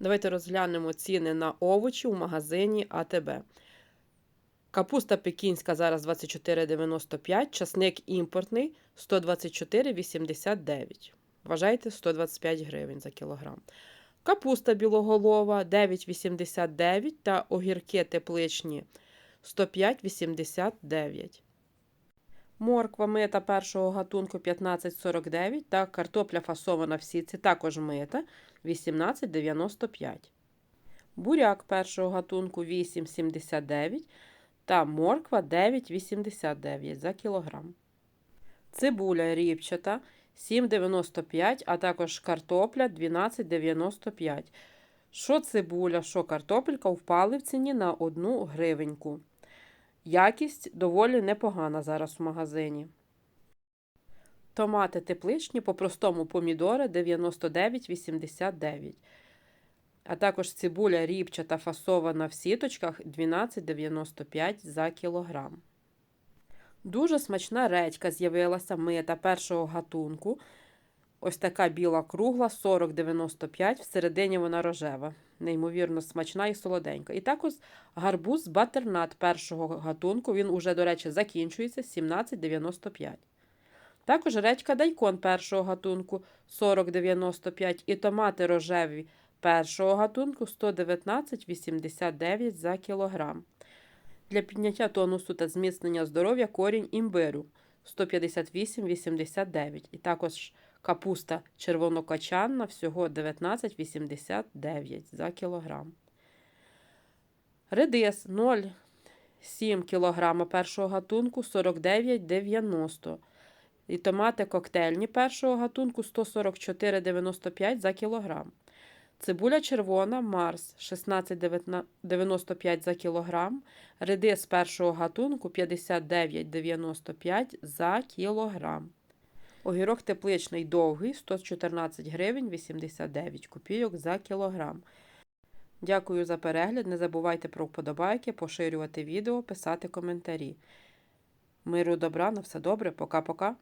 Давайте розглянемо ціни на овочі у магазині АТБ. Капуста пекінська зараз 24,95, часник імпортний 124,89. Вважайте 125 гривень за кілограм. Капуста білоголова 9,89 та огірки тепличні 105,89. Морква мита першого гатунку 15,49 та картопля фасована в сітці також мита 18,95. Буряк першого гатунку 8,79 та морква 9,89 за кілограм. Цибуля ріпчата 7,95, а також картопля 12,95. Що цибуля, що картопелька впали в ціні на 1 гривеньку. Якість доволі непогана зараз в магазині. Томати тепличні по простому помідори 99,89. А також цибуля ріпчата фасована в сіточках 12,95 за кілограм. Дуже смачна редька з'явилася мита першого гатунку. Ось така біла кругла 40,95, всередині вона рожева. Неймовірно смачна і солоденька. І також гарбуз батернат першого гатунку. Він уже, до речі, закінчується 17,95. Також редька дайкон першого гатунку 40,95 і томати рожеві першого гатунку 119,89 за кілограм. Для підняття тонусу та зміцнення здоров'я корінь імбиру 158,89. І також капуста червонокачанна всього 19,89 за кілограм. Редис 0,7 кг першого гатунку 49,90 І томати коктейльні першого гатунку 144,95 за кілограм. Цибуля червона Марс 16,95 за кілограм. Редис першого гатунку 59,95 за кілограм. Огірок тепличний довгий 114 гривень 89 копійок за кілограм. Дякую за перегляд. Не забувайте про вподобайки, поширювати відео, писати коментарі. Миру добра, на все добре, пока-пока.